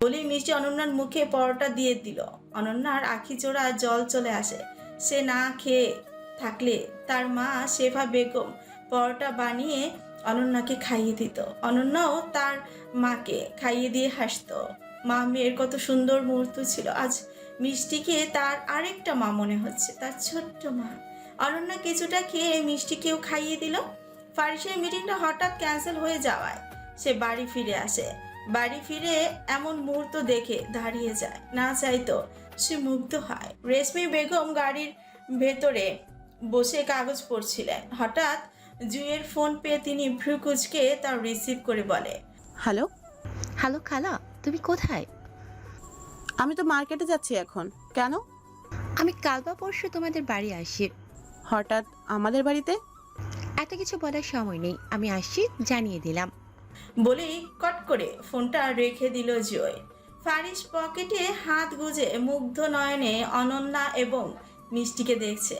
বলেই মিষ্টি অনন্যার মুখে পরোটা দিয়ে দিল। অনন্যার আখি চোরা জল চলে আসে। সে না খেয়ে থাকলে তার মা শেফা বেগম পরোটা বানিয়ে অনন্যাকে খাইয়ে দিত। অনন্যাও তার মাকে খাইয়ে দিয়ে হাসতো। মা মেয়ের কত সুন্দর মুহূর্ত ছিল। আজ মিষ্টিকে তার আরেকটা মা মনে হচ্ছে, তার ছোট্ট মা। অনন্যা কিছুটা খেয়ে মিষ্টিকেও খাইয়ে দিল। ফারিসের মিটিংটা হঠাৎ ক্যান্সেল হয়ে যাওয়ায় সে বাড়ি ফিরে আসে। বাড়ি ফিরে এমন মুহূর্ত দেখে দাঁড়িয়ে যায়। না চাইতো সে মুগ্ধ হয়। রেশমি বেগম গাড়ির ভেতরে বসে কাগজ পড়ছিলেন। হঠাৎ জুয়ের ফোন পেয়ে তিনি ভ্রুকুচকে তার রিসিভ করে বলে হ্যালো হ্যালো খালা তুমি কোথায়? আমি তো মার্কেটে যাচ্ছি এখন। কেন? আমি কাল বা পরশু তোমাদের বাড়ি আসি। হঠাৎ আমাদের বাড়িতে? এত কিছু বলার সময় নেই। আমি আসছি জানিয়ে দিলাম। বলেই কট করে ফোনটা রেখে দিল জয় ফারিস পকেটে হাত গুজে মুগ্ধ নয়নে অনন্যা এবং মিষ্টিকে দেখছে।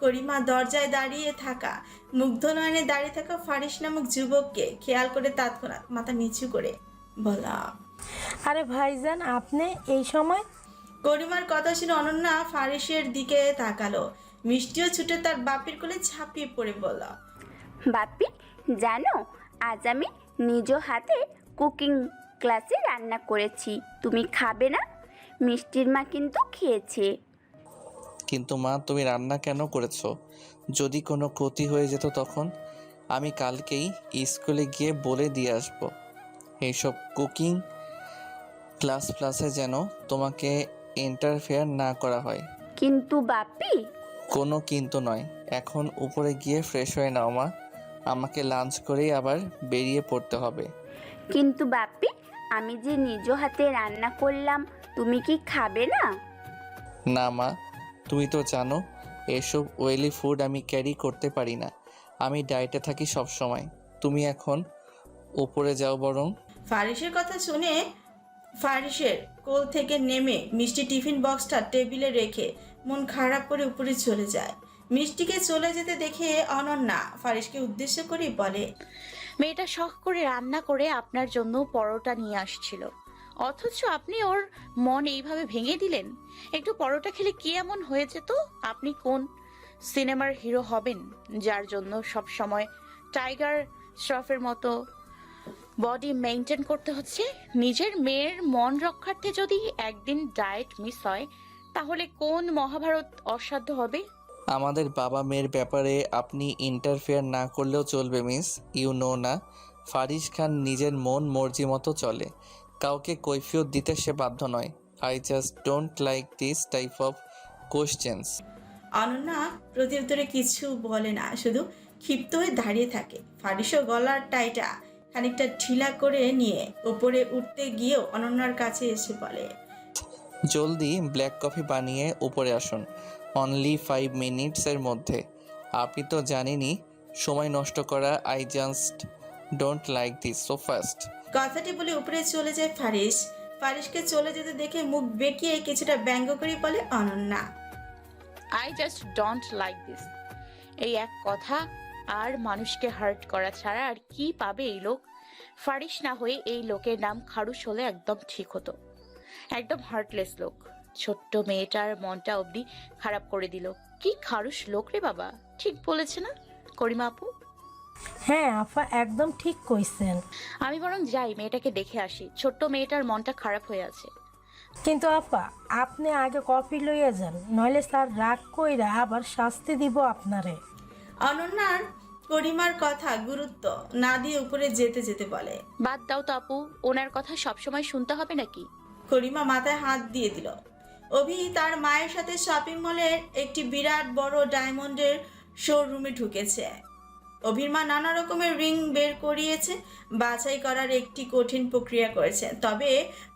করিমা দরজায় দাঁড়িয়ে থাকা মুগ্ধ নয়নে দাঁড়িয়ে থাকা ফারিস নামক যুবককে খেয়াল করে তৎক্ষণাৎ মাথা নিচু করে বলা আরে ভাইজান আপনি এই সময়? করিমার কথা শুনে অনন্যা ফারিসের দিকে তাকালো। মিষ্টিও ছুটে তার বাপের কোলে ঝাঁপিয়ে পড়ে বলল বাপি জানো আজ আমি নিজ হাতে কুকিং ক্লাসে রান্না করেছি। তুমি খাবে না? মিষ্টির মা কিন্তু খেয়েছে। কিন্তু মা তুমি রান্না কেন করেছ? যদি কোনো ক্ষতি হয়ে যেত তখন আমি কালকেই স্কুলে গিয়ে বলে দিয়ে আসব। এইসব কুকিং ক্লাস ক্লাসে যেন তোমাকে ইন্টারফেয়ার না করা হয়। কিন্তু বাপি। কোনো কিন্তু নয়। এখন উপরে গিয়ে ফ্রেশ হয়ে নাও মা। আমাকে লাঞ্চ করেই আবার বেরিয়ে পড়তে হবে। কিন্তু বাপি আমি যে নিজ হাতে রান্না করলাম তুমি কি খাবে না? না মা তুমি তো জানো এসব ওয়েলি ফুড আমি ক্যারি করতে পারি না। আমি ডায়েটে থাকি সব সময় তুমি এখন উপরে যাও বরং। ফারিসের কথা শুনে ফারিসের কোল থেকে নেমে মিষ্টি টিফিন বক্সটা টেবিলে রেখে মন খারাপ করে উপরে চলে যায়। মিষ্টিকে চলে যেতে দেখে অনন্যা ফারিসকে উদ্দেশ্য করে বলে, মেয়েটা শখ করে রান্না করে আপনার জন্য পরোটা নিয়ে আসছিল। অথচ আপনি ওর মন এইভাবে ভেঙে দিলেন। একটু পরোটা খেলে কি এমন হয়েছে তো? আপনি কোন সিনেমার হিরো হবেন যার জন্য সব সময় টাইগার শ্রফের মতো বডি মেনটেন করতে হচ্ছে? নিজের মেয়ের মন রক্ষার্থে যদি একদিন ডায়েট মিস হয়, তাহলে কোন মহাভারত অসাধ্য হবে? আমাদের বাবা মেয়ের ব্যাপারে আপনি ইন্টারফেয়ার না করলেও চলবে মিস ইউ নো না। ফারিস খান নিজের মন মর্জি মতো চলে। কাউকে কৈফিয়ত দিতে সে বাধ্য নয়। I just don't like this type of questions Ananya প্রত্যুত্তরে কিছু বলে না শুধু ক্ষিপ্ত হয়ে দাঁড়িয়ে থাকে। ফারিসও গলার টাইটা খানিকটা ঢিলা করে নিয়ে উপরে উঠতে গিয়েও অনন্যার কাছে এসে বলে জলদি ব্ল্যাক কফি বানিয়ে উপরে আসুন। অনলি ফাইভ মিনিটসের মধ্যে। আপনি তো জানেনই সময় নষ্ট করা I just don't like this so fast কথাটি বলে উপরে চলে যায় ফারিস ফারিসকে চলে যেতে দেখে মুখ বেঁকিয়ে কিছুটা ব্যঙ্গ করে বলে Ananya. I just don't like this এই এক কথা আর মানুষকে হার্ট করা ছাড়া আর কি পাবে এই লোক? ফারিস না হয়ে এই লোকের নাম খারুস হলে একদম ঠিক হতো। একদম হার্টলেস লোক। ছোট্ট মেয়েটার মনটা অবধি খারাপ করে দিল। কি খারুস লোক রে বাবা ঠিক বলেছে না? করিমা আপু? হ্যাঁ আফা একদম ঠিক কইছেন। আমি বরং যাই মেয়েটাকে দেখে আসি। ছোট্ট মেয়েটার মনটা খারাপ হয়ে আছে। কিন্তু আপা আপনি আগে কফি লইয়া যান নইলে স্যার রাগ কইরা আবার শাস্তি দিব আপনারে। অনন্যার করিমার কথা গুরুত্ব না দিয়ে উপরে যেতে যেতে বলে। বাদ দাও তো আপু ওনার কথা সবসময় শুনতে হবে নাকি? করিমা মাথায় হাত দিয়ে দিল। অভি তার মায়ের সাথে শপিং মলের একটি বিরাট বড় ডায়মন্ডের শোরুমে ঢুকেছে। অভির মা নানা রকমের রিং বের করিয়েছে, বাছাই করার একটি কঠিন প্রক্রিয়া করেছে। তবে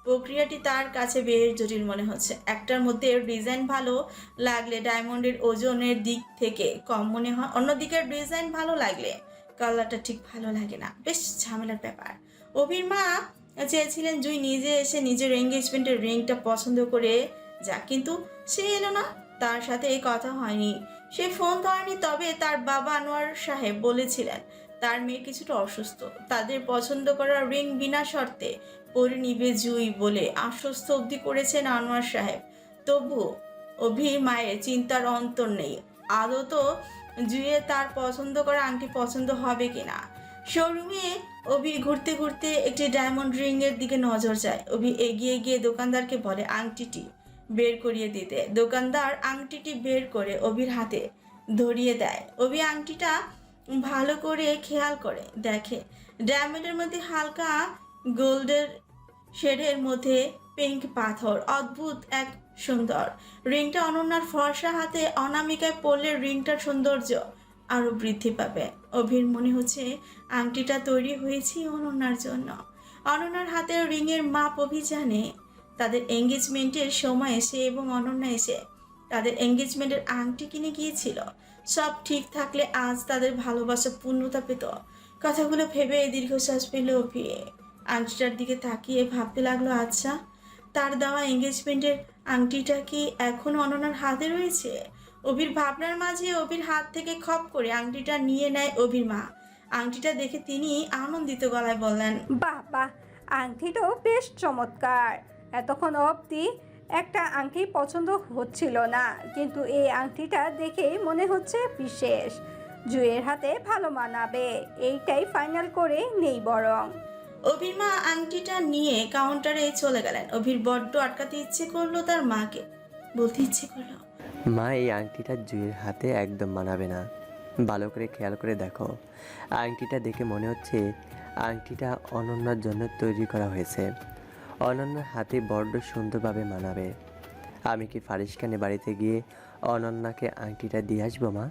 প্রক্রিয়াটি তার কাছে বেশ জটিল মনে হচ্ছে। একটার মধ্যে ডিজাইন ভালো লাগলে ডায়মন্ডের ওজনের দিক থেকে কম মনে হয় অন্যদিকের ডিজাইন ভালো লাগলে কালারটা ঠিক ভালো লাগে না। বেশ ঝামেলার ব্যাপার। অভির মা চেয়েছিলেন জুই নিজে এসে নিজের এঙ্গেজমেন্টের রিংটা পছন্দ করে যা, কিন্তু সে এলো না। তার সাথে এই কথা হয়নি। সে ফোন ধরেনি, তবে তার বাবা আনোয়ার সাহেব বলেছিলেন, তার মেয়ে কিছুটা অসুস্থ। তাদের পছন্দ করা রিং বিনা শর্তে পরে নিবে জুই বলে আশ্বস্ত অবধি করেছেন আনোয়ার সাহেব। তবু অভির মায়ের চিন্তার অন্তর নেই। আদৌ তো জুয়ে তার পছন্দ করা আংটি পছন্দ হবে কিনা শোরুমে অভি ঘুরতে ঘুরতে একটি ডায়মন্ড রিং এর দিকে নজর যায়। অভি এগিয়ে গিয়ে দোকানদারকে বলে, আংটিটি বের করিয়ে দিতে। দোকানদার আংটিটি বের করে অভির হাতে ধরিয়ে দেয়। অভি আংটিটা ভালো করে খেয়াল করে, দেখে। ডায়মন্ডের মধ্যে হালকা গোল্ডের শেডের মধ্যে পিঙ্ক পাথর, অদ্ভুত এক সুন্দর। রিংটা অনন্যার ফর্সা হাতে অনামিকায় পড়লে রিংটার সৌন্দর্য আরও বৃদ্ধি পাবে। অভির মনে হচ্ছে আংটিটা তৈরি হয়েছে অনন্যার জন্য। অনন্যার হাতের রিংয়ের মাপ অভি জানে তাদের এঙ্গেজমেন্টের সময় এসে এবং অনন্যা এসে তাদের এঙ্গেজমেন্টের আংটি কিনে গিয়েছিল। সব ঠিক থাকলে আজ তাদের ভালোবাসা পূর্ণতা পেত। কথাগুলো ভেবে দীর্ঘশ্বাস পেল অভি। আংটিটার দিকে তাকিয়ে ভাবতে লাগল আচ্ছা তার দেওয়া এঙ্গেজমেন্টের আংটিটা কি এখন অনন্যার হাতে রয়েছে? অভির ভাবনার মাঝে অভির হাত থেকে খপ করে আংটিটা নিয়ে নেয় অভির মা। আংটিটা দেখে তিনি আনন্দিত গলায় বললেন, বাহ বাহ, আংটিটাও বেশ চমৎকার। এতক্ষণ অবধি একটা আংটি পছন্দ হচ্ছিল না কিন্তু এই আংটিটা দেখেই মনে হচ্ছে বিশেষ। জুয়ের হাতে ভালো মানাবে এইটাই ফাইনাল করে নেই বরং। অভির মা আংটিটা নিয়ে কাউন্টারে চলে গেলেন। অভির বড্ড আটকাতে ইচ্ছে করল তার মাকে। বলতে ইচ্ছে করল মা এই আংটিটা জুয়ের হাতে একদম মানাবে না। ভালো করে খেয়াল করে দেখো। আংটিটা দেখে মনে হচ্ছে আংটিটা অনন্যার জন্য তৈরি করা হয়েছে। অনন্যার হাতে বড্ড সুন্দরভাবে মানাবে। আমি কি ফারিস খানের বাড়িতে গিয়ে অনন্যাকে আংটিটা দিয়ে আসব মা?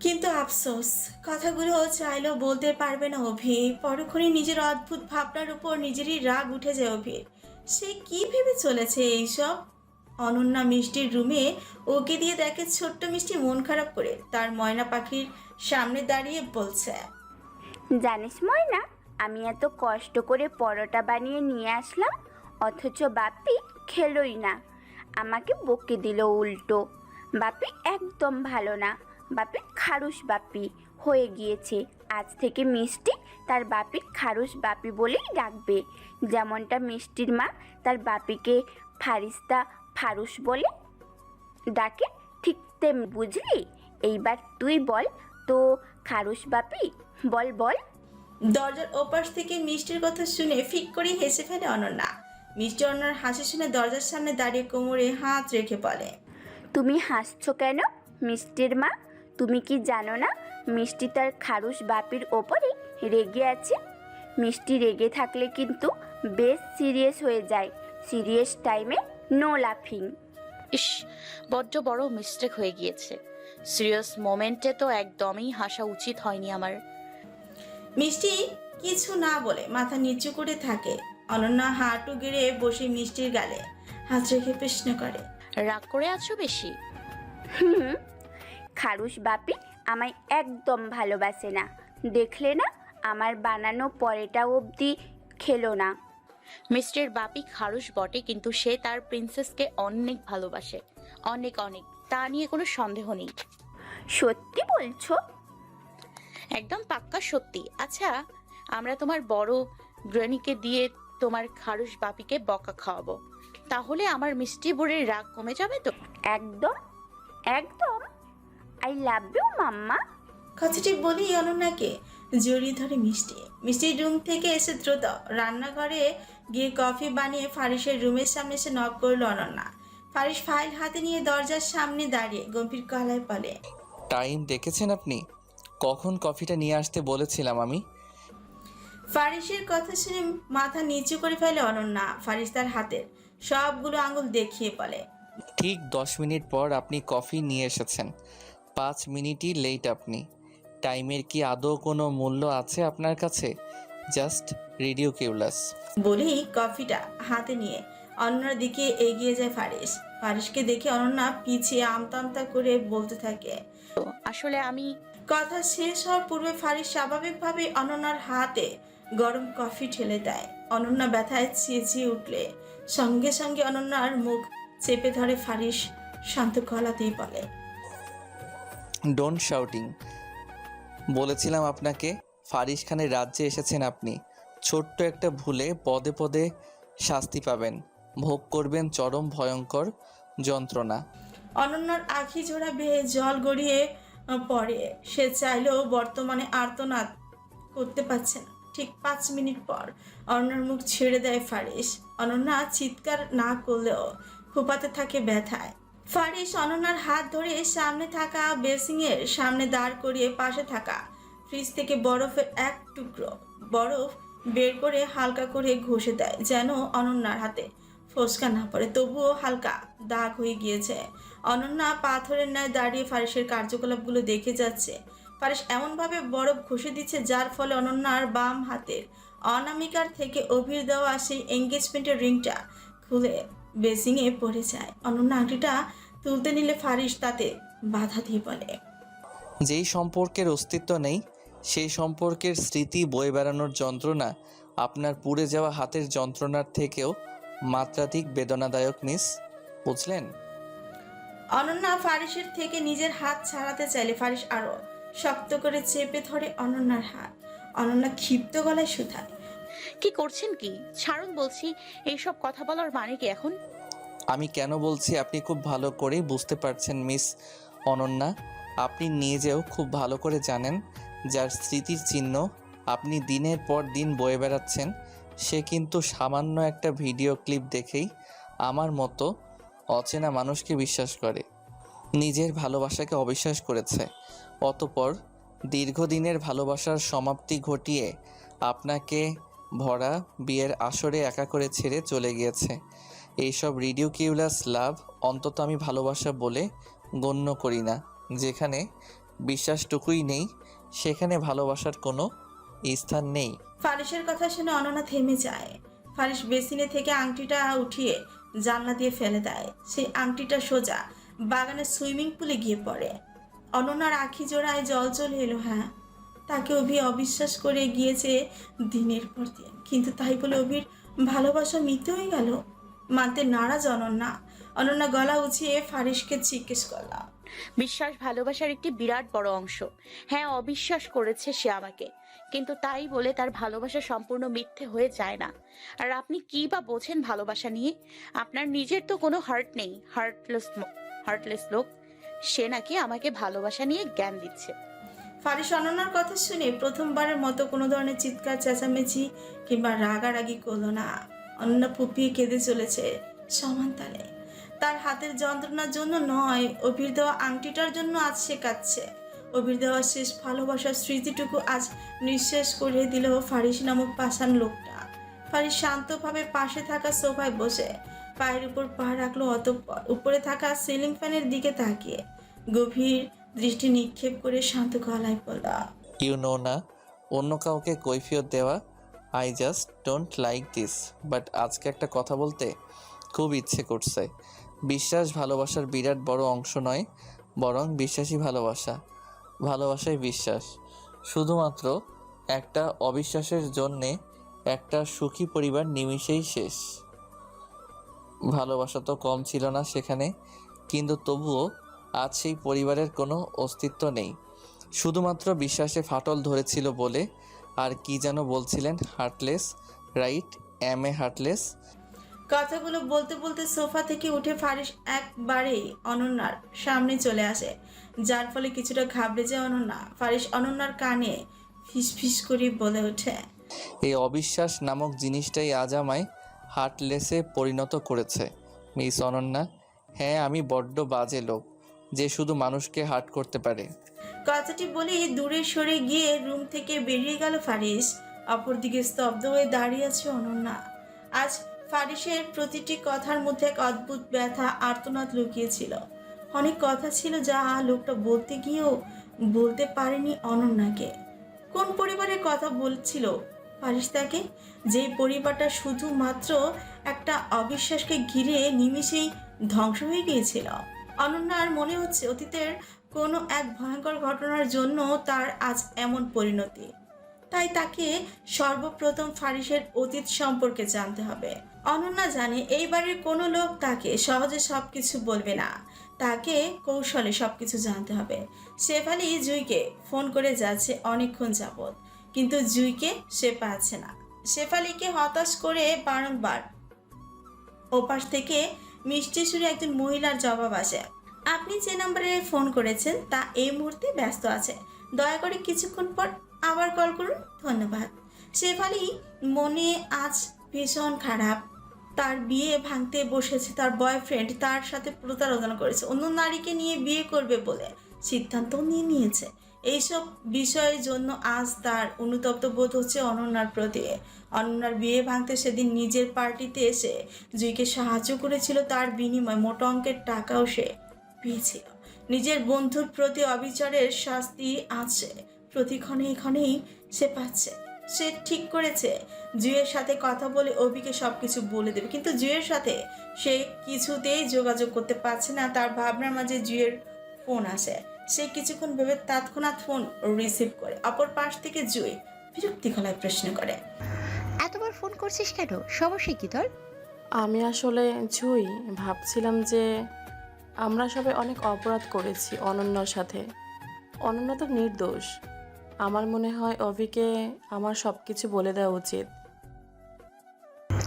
কিন্তু আফসোস কথাগুলো চাইলেও বলতে পারবে না অভি। পরক্ষণে নিজের অদ্ভুত ভাবনার উপর নিজেরই রাগ উঠে যায় অভির সে কি ভেবে চলেছে এইসব? অনন্যা মিষ্টির রুমে ওকে দিয়ে দেখে ছোট্ট মিষ্টি মন খারাপ করে তার ময়না পাখির সামনে দাঁড়িয়ে বলছে জানিস ময়না আমি এত কষ্ট করে পরোটা বানিয়ে নিয়ে আসলাম, অথচ বাপি খেলোই না। আমাকে বকে দিল উল্টো। বাপি একদম ভালো না। বাপি খারুস বাপি হয়ে গিয়েছে। আজ থেকে মিষ্টি তার বাপি খারুস বাপি বলেই ডাকবে। যেমনটা মিষ্টির মা তার বাপিকে ফারিস্তা ফারুস বলে ডাকে, ঠিক তেম বুঝলি? এইবার তুই বল, তো খারুস বাপি, বল বল। দরজার ওপাশ থেকে মিষ্টির কথা শুনে ফিক করে হেসে ফেলে অনন্যা। মিষ্টি অনন্যার হাসি শুনে দরজার সামনে দাঁড়িয়ে কোমরে হাত রেখে বলে তুমি হাসছো কেন মিষ্টির মা? তুমি কি জানো না মিষ্টি তার খারুস বাপির ওপরে রেগে আছে? মিষ্টি রেগে থাকলে কিন্তু বেশ সিরিয়াস হয়ে যায় সিরিয়াস টাইমে নো লাফিং। ইস বড্ড বড় মিস্টেক হয়ে গিয়েছে। সিরিয়াস মোমেন্টে তো একদমই হাসা উচিত হয়নি আমার। মিষ্টি কিছু না বলে মাথা নিচু করে থাকে। অনন্যা হাঁটু গেড়ে বসে মিষ্টির গালে হাত রেখে প্রশ্ন করে রাগ করে আছো বেশি? হুম। খারুস বাপি আমায় একদম ভালোবাসে না। দেখলে না আমার বানানো পরেটা অবধি খেলো না। মিস্টার বাপি খারুস বটে কিন্তু সে তার প্রিন্সেসকে অনেক ভালোবাসে। অনেক অনেক। তা নিয়ে কোনো সন্দেহ নেই। সত্যি বলছো? একদম পাক্কা সত্যি। আচ্ছা আমরা তোমার বড় গ্রানিকে দিয়ে তোমার খারুস বাপিকে বকা খাওয়াবো। তাহলে আমার মিষ্টি বুড়ির রাগ কমে যাবে তো? একদম একদম। I love you mamma. কথাটি বলি অনন্যাকে জড়িয়ে ধরে মিষ্টি। মিষ্টির রুম থেকে এসে দ্রুত রান্নাঘরে গিয়ে কফি বানিয়ে ফারিসের রুমের সামনে এসে নক করল অনন্যা। ফারিস ফাইল হাতে নিয়ে দরজার সামনে দাঁড়িয়ে গম্ভীর গলায় বলে টাইম দেখেছেন আপনি? কখন কফিটা নিয়ে আসতে বলেছিলাম আমি? ফারিসের কথা শুনে মাথা নিচু করে ফেলে অনন্যা ফারিস তার হাতের সবগুলো আঙুল দেখিয়ে বলে ঠিক দশ মিনিট পর আপনি কফি নিয়ে এসেছেন। পাঁচ মিনিটই লেট আপনি। টাইমের কি আদৌ কোনো মূল্য আছে আপনার কাছে? জাস্ট রেডিও কিউলাস বলেই কফিটা হাতে নিয়ে অনন্যার দিকে এগিয়ে যায় ফারিস। ফারিসকে দেখে অনন্যা পিছিয়ে আমতা আমতা করে বলতে থাকে আসলে আমি কথা শেষ হওয়ার পূর্বে ফারিস স্বাভাবিকভাবে অনন্যার হাতে গরম কফি ঠেলে দেয়। অনন্যা ব্যথায় চেঁচিয়ে উঠলে। সঙ্গে সঙ্গে অনন্যার মুখ চেপে ধরে ফারিস শান্ত গলাতেই বলে ডোন্ট শাউটিং বলেছিলাম আপনাকে ফারিস খানের রাজ্যে এসেছেন আপনি। ছোট্ট একটা ভুলে পদে পদে শাস্তি পাবেন। ভোগ করবেন চরম ভয়ঙ্কর যন্ত্রণা। অনন্যার আখি জোড়া বেয়ে জল গড়িয়ে পড়ে সে চাইলেও বর্তমানে আর্তনাদ করতে পারছে না। ঠিক পাঁচ মিনিট পর অনন্যার মুখ ছেড়ে দেয় ফারিস অনন্যা চিৎকার না করলেও ফুপাতে থাকে ব্যথায়। ফারিস অনন্যার হাত ধরে সামনে থাকা বেসিংয়ের সামনে দাঁড় করিয়ে পাশে থাকা ফ্রিজ থেকে বরফের এক টুকরো বরফ বের করে হালকা করে ঘষে দেয় যেন অনন্যার হাতে। ফোসকা না পড়ে, তবুও হালকা দাগ হয়ে গিয়েছে। অনন্যা পাথরের ন্যায় দাঁড়িয়ে ফারিসের কার্যকলাপগুলো দেখে যাচ্ছে। ফারিস এমনভাবে বরফ ঘষে দিচ্ছে যার ফলে অনন্যার বাম হাতের অনামিকার থেকে অভির দেওয়া সেই এঙ্গেজমেন্টের রিংটা খুলে বেসিংয়ে পড়ে যায়। অনন্যা আংটিটা তুলতে নিলে ফারিস তাতে বাধা দিয়ে বলে, যেই সম্পর্কের অস্তিত্ব নেই, সেই সম্পর্কের স্মৃতি বয়ে বেড়ানোর যন্ত্রণা আপনার পুড়ে যাওয়া হাতের যন্ত্রণার থেকেও মাত্রাধিক বেদনাদায়ক মিস। বুঝলেন? অনন্যা ফারিসের থেকে নিজের হাত ছাড়াতে চাইলে ফারিস আরও শক্ত করে চেপে ধরে অনন্যার হাত। অনন্যা ক্ষিপ্ত গলায় শুধায়। কি করছেন কি? ছাড়ুন বলছি এইসব কথা বলার মানে কি এখন? আমি কেন বলছি আপনি খুব ভালো করেই বুঝতে পারছেন মিস অনন্যা। আপনি নিজেও খুব ভালো করে জানেন যার স্মৃতির চিহ্ন আপনি দিনের পর দিন বয়ে বেড়াচ্ছেন সে কিন্তু সামান্য একটা ভিডিও ক্লিপ দেখেই আমার মতো অচেনা মানুষকে বিশ্বাস করে। নিজের ভালোবাসাকে অবিশ্বাস করেছে। অতপর দীর্ঘদিনের ভালোবাসার সমাপ্তি ঘটিয়ে আপনাকে ভরা বিয়ের আসরে একা করে ছেড়ে চলে গিয়েছে। এইসব রিডিউকিউলাস লাভ অন্তত আমি ভালোবাসা বলে গণ্য করি না। যেখানে বিশ্বাসটুকুই নেই, সেখানে ভালোবাসার কোনো স্থান নেই। ফারিসের কথা শুনে অনন্যা থেমে যায়। ফারিস বেসিনে থেকে আংটিটা উঠিয়ে জানলা দিয়ে ফেলে দেয়। সেই আংটিটা সোজা বাগানের সুইমিং পুলে গিয়ে পড়ে। অনন্যার আখি জোড়ায় জল চলে এলো হ্যাঁ তাকে অভি অবিশ্বাস করে গিয়েছে দিনের পর দিন। কিন্তু তাই বলে অভির ভালোবাসা মিথ্যে হয়ে গেল? মানতে নারাজ অনন্যা। অনন্যা গলা উঁচিয়ে ফারিসকে জিজ্ঞেস করলাম। বিশ্বাস ভালোবাসার একটি বিরাট বড় অংশ। হ্যাঁ অবিশ্বাস করেছে সে আমাকে। কিন্তু তাই বলে তার ভালোবাসা সম্পূর্ণ মিথ্যে হয়ে যায় না। আর আপনি কি বা বোঝেন ভালোবাসা নিয়ে? আপনার নিজের তো কোনো হার্ট নেই। হার্টলেস হার্টলেস লোক। সে নাকি আমাকে ভালোবাসা নিয়ে জ্ঞান দিচ্ছে। ফারিস অনন্যার কথা শুনে প্রথমবারের মতো কোনো ধরনের চিৎকার, চেঁচামেচি কিংবা রাগারাগি করল না। অনন্যা ফুপিয়ে কেঁদে চলেছে সমান তালে। তার হাতের যন্ত্রণার জন্য নয় অভির দেওয়া আংটিটার জন্য আজ সে কাঁদছে। অভির দেওয়া শেষ ভালোবাসার স্মৃতিটুকু আজ নিঃশেষ করে দিল ফারিস নামক পাষাণ লোকটা। ফারিস শান্তভাবে পাশে থাকা সোফায় বসে, পায়ের উপর পা রাখল অতঃপর। উপরে থাকা সিলিং ফ্যানের দিকে তাকিয়ে গভীর দৃষ্টি নিক্ষেপ করে শান্ত গলায় বলল ইউ নো না, অন্য কাউকে কৈফিয়ত দেওয়া I just don't like this but আজকে একটা কথা বলতে খুব ইচ্ছে করছে। বিশ্বাস ভালোবাসার বিরাট বড় অংশ নয়, বরং বিশ্বাসী ভালোবাসা। ভালোবাসায় বিশ্বাস। শুধুমাত্র একটা অবিশ্বাসের জন্যে একটা সুখী পরিবার নিমিষেই শেষ। ভালোবাসা তো কম ছিল না সেখানে, কিন্তু তবুও আজ সেই পরিবারের কোনো অস্তিত্ব নেই। শুধুমাত্র বিশ্বাসে ফাটল ধরেছিল বলে আর কি যেন বলছিলেন heartless, right? Am a heartless? কথাগুলো বলতে বলতে সোফা থেকে উঠে ফারিস একবারেই অনন্যার সামনে চলে আসে। যার ফলে কিছুটা ঘাবড়ে যায় অনন্যা। ফারিস অনন্যার কানে ফিস ফিস করে বলে ওঠে। এই অবিশ্বাস নামক জিনিসটাই আজ আমায় হার্টলেসে পরিণত করেছে মিস অনন্যা। হ্যাঁ আমি বড্ড বাজে লোক যে শুধু মানুষকে হার্ট করতে পারে। কথাটি বলে দূরে সরে গিয়ে রুম থেকে বেরিয়ে গেল ফারিস অপরদিকে স্তব্ধ হয়ে দাঁড়িয়ে আছে অনন্যা। আজ ফারিসের প্রতিটি কথার মধ্যে এক অদ্ভুত ব্যথা আর্তনাদ লুকিয়েছিল। অনেক কথা ছিল যা লোকটা বলতে গিয়েও বলতে পারেনি অনন্যাকে। কোন পরিবারের কথা বলছিল ফারিস তাকে? যে পরিবারটা শুধুমাত্র একটা অবিশ্বাসকে ঘিরে নিমিষেই ধ্বংস হয়ে গিয়েছিল। অনন্যার মনে হচ্ছে অতীতের কোনো এক ভয়ঙ্কর ঘটনার জন্য তার আজ এমন পরিণতি। তাই তাকে সর্বপ্রথম ফারিসের অতীত সম্পর্কে জানতে হবে। অনন্যা জানে এই বাড়ির কোনো লোক তাকে সহজে সব কিছু বলবে না। তাকে কৌশলে সব কিছু জানতে হবে। শেফালি জুইকে ফোন করে যাচ্ছে অনেকক্ষণ যাবৎ, কিন্তু জুইকে সে পাচ্ছে না। শেফালিকে হতাশ করে বারংবার ওপাশ থেকে মিষ্টি সুরে একজন মহিলার জবাব আসে, আপনি যে নম্বরে ফোন করেছেন তা এই মুহূর্তে ব্যস্ত আছে। দয়া করে কিছুক্ষণ পর আবার কল করুন। ধন্যবাদ। শেফালি মনে আজ ভীষণ খারাপ। তার বিয়ে ভাঙতে বসেছে, তার বয়ফ্রেন্ড তার সাথে প্রতারণা করেছে, অন্য নারীকে নিয়ে বিয়ে করবে বলে সিদ্ধান্ত নিয়ে নিয়েছে। এইসব বিষয়ের জন্য আজ তার অনুতপ্ত বোধ হচ্ছে অনন্যার প্রতি। অনন্যার বিয়ে ভাঙতে সেদিন নিজের পার্টিতে এসে জুইকে সাহায্য করেছিল, তার বিনিময়ে মোটা অঙ্কের টাকাও সে পেয়েছিল। নিজের বন্ধুর প্রতি অবিচারের শাস্তি আছে প্রতিক্ষণে ক্ষণেই সে পাচ্ছে। সে ঠিক করেছে। জুয়ের সাথে কথা বলে অভিকে সব কিছু বলে দেবে। কিন্তু জুয়ের সাথে সে কিছুতেই যোগাযোগ করতে পারছে না। তার ভাবনার মাঝে জুয়ের ফোন আসে। সে কিছুক্ষণ ভেবে তৎক্ষণাৎ ফোন রিসিভ করে। অপর পাশ থেকে জুয়ে বিরক্তি গলায় প্রশ্ন করে। এতবার ফোন করছিস কেন? সমস্যা কি তোর? আমি আসলে জুই ভাবছিলাম যে আমরা সবাই অনেক অপরাধ করেছি অনন্যার সাথে। অনন্য তো নির্দোষ। আমার মনে হয় অভিকে আমার সব কিছু বলে দেওয়া উচিত।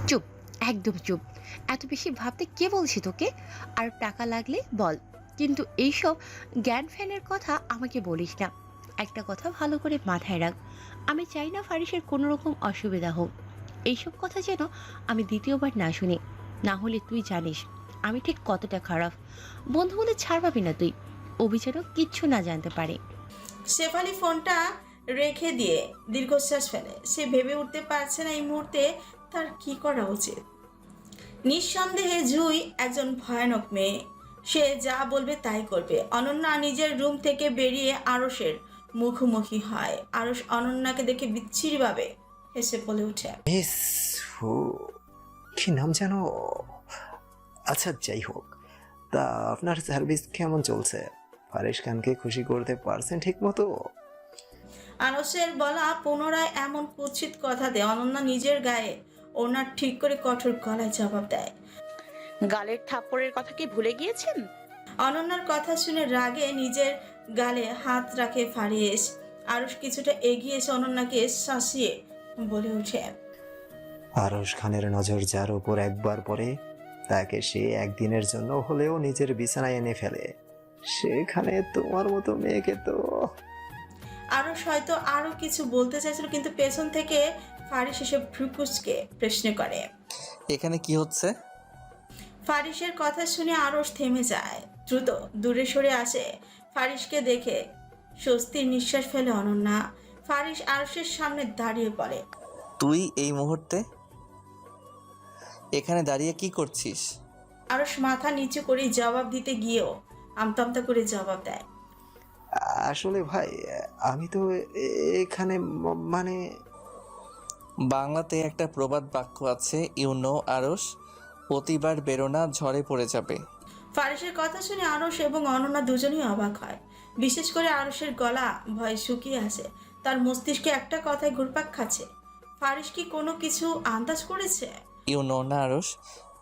চুপ, একদম চুপ। এত বেশি ভাবতে কে বলছি তোকে? আর টাকা লাগলে বল। কিন্তু এইসব জ্ঞান ফ্যানের কথা আমাকে বলিস না। একটা কথা ভালো করে মাথায় রাখ। আমি চাই না ফারিসের কোনো রকম অসুবিধা হোক। এইসব কথা যেন আমি দ্বিতীয়বার না শুনি। না হলে তুই জানিস, আমি ঠিক কতটা খারাপ। বন্ধু বলে ছাড় পাবি না তুই। অভিযানও কিচ্ছু না জানতে পারে। শেফালি ফোনটা রেখে দিয়ে দীর্ঘশ্বাস ফেলে। সে ভেবে উঠতে পারছে না এই মুহূর্তে তার কি করা উচিত। নিঃসন্দেহে জুই একজন ভয়ানক মেয়ে। সে যা বলবে তাই করবে। অনন্যা নিজের রুম থেকে বেরিয়ে আরসের মুখোমুখি হয়। আরস অনন্যাকে দেখে বিচ্ছিরিভাবে হেসে বলে উঠে কি নাম যেন? আচ্ছা যাই হোক। তা আপনার সার্ভিস কেমন চলছে? ফারেশ খানকে খুশি করতে পারছেন ঠিক মতো আরসের বলা পুনরায় এমন কুৎসিত কথা দেয়। অনন্যা নিজের গায়ে ওনার ঠিক করে কঠোর গলায় জবাব দেয়। গালের থাপ্পড়ের কথা কি ভুলে গিয়েছেন? অনন্যার কথা শুনে রাগে নিজের গালে হাত রাখে ফারিয়েস আরস কিছুটা এগিয়ে এসে অনন্যাকে শাসিয়ে বলে ওঠে। আরশ খানের নজর যার উপর একবার পড়ে তাকে সে একদিনের জন্য হলেও নিজের বিছানায় এনে ফেলে। সেখানে তোমার মতো মেয়েকে তো। আরস হয়তো আরও কিছু বলতে চাইছিল কিন্তু পেছন থেকে ফারিস এসে ভ্রুকুচকে প্রশ্ন করে। এখানে কি হচ্ছে? ফারিসের কথা শুনে আরস থেমে যায়। দ্রুত দূরে সরে আসে। ফারিসকে দেখে স্বস্তির নিঃশ্বাস ফেলে অনন্যা। ফারিস আরশের সামনে দাঁড়িয়ে পড়ে তুই এই মুহূর্তে এখানে দাঁড়িয়ে কি করছিস? আরস মাথা নিচু করে জবাব দিতে গিয়েও আমতামতা করে জবাব দেয়। আসলে ভাই আমি তো এখানে মানে বাংলাতে একটা প্রবাদ বাক্য আছে ইউ নো আরস প্রতিবার বেরোনা ঝড়ে পড়ে যাবে। ফারিসের কথা শুনে আরস এবং অনন্যা দুজনেই অবাক হয়। বিশেষ করে আরসের গলা ভয় শুকিয়ে আসে। তার মস্তিষ্কে একটা কথায় ঘুরপাক খাচ্ছে। ফারিস কি কোনো কিছু আন্দাজ করেছে? ইউ নো না আরস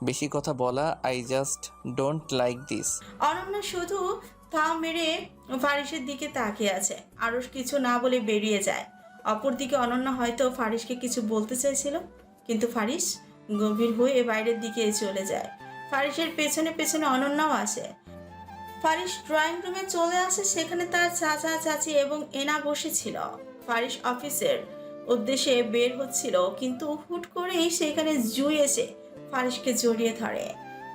বেশি কথা বলা I just don't like this Ananya শুধু থা মেরে ফারিসের দিকে তাকিয়ে আছে। আরস কিছু না বলে বেরিয়ে যায়। অপরদিকে অনন্যা হয়তো ফারিসকে কিছু বলতে চাইছিল, কিন্তু ফারিস গভীর হয়ে বাইরের দিকে চলে যায়। ফারিসের পেছনে পেছনে অনন্যাও আসে। ফারিস ড্রয়িং রুমে চলে আসে, সেখানে তার চাচা, চাচি এবং এনা বসেছিল। ফারিস অফিসের উদ্দেশ্যে বের হচ্ছিল, কিন্তু হুট করেই সেখানে জুই এসে ফারিসকে জড়িয়ে ধরে।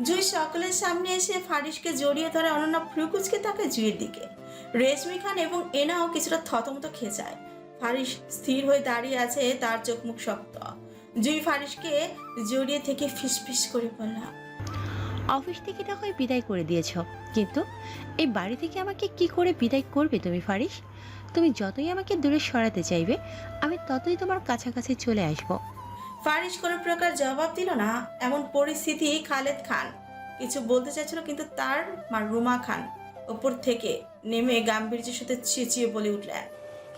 জুই সকলের সামনে এসে ফারিসকে জড়িয়ে ধরে অনন্যা ফ্রুকুচকে তাকে জুইয়ের দিকে। রেশমি খান এবং এনাও কিছুটা থতমত খেয়ে যায়। ফারিস স্থির হয়ে দাঁড়িয়ে আছে তার চোখ মুখ শক্ত। জুই ফারিসকে জড়িয়ে থেকে ফিসফিস করে বললাম অফিস থেকে না হয় বিদায় করে দিয়েছ। কিন্তু এই বাড়ি থেকে আমাকে কি করে বিদায় করবে তুমি ফারিস তুমি যতই আমাকে দূরে সরাতে চাইবে, আমি ততই তোমার কাছাকাছি চলে আসব। ফারিস কোনো প্রকার জবাব দিল না। এমন পরিস্থিতি খালেদ খান। কিছু বলতে চাইছিল কিন্তু তার মা রুমা খান ওপর থেকে নেমে গাম্ভীর্যের সাথে চেঁচিয়ে বলে উঠলেন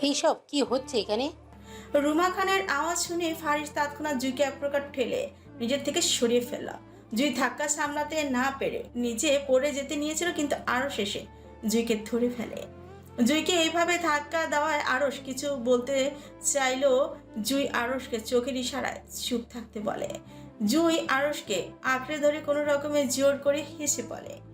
এইসব কি হচ্ছে এখানে? রুমা খানের আওয়াজ শুনে ফারিস তৎক্ষণাৎ জুইকে এক প্রকার ঠেলে নিজের থেকে সরিয়ে ফেলল। জুই ধাক্কা সামলাতে না পেরে নিজে পড়ে যেতে নিয়েছিল কিন্তু আরও শেষে জুইকে ধরে ফেলে। জুইকে এইভাবে ধাক্কা দেওয়ায় আরস কিছু বলতে চাইলেও জুই আরসকে চোখের ইশারায় চুপ থাকতে বলে। জুই আরসকে আঁকড়ে ধরে কোনো রকমে জোর করে হেসে বলে।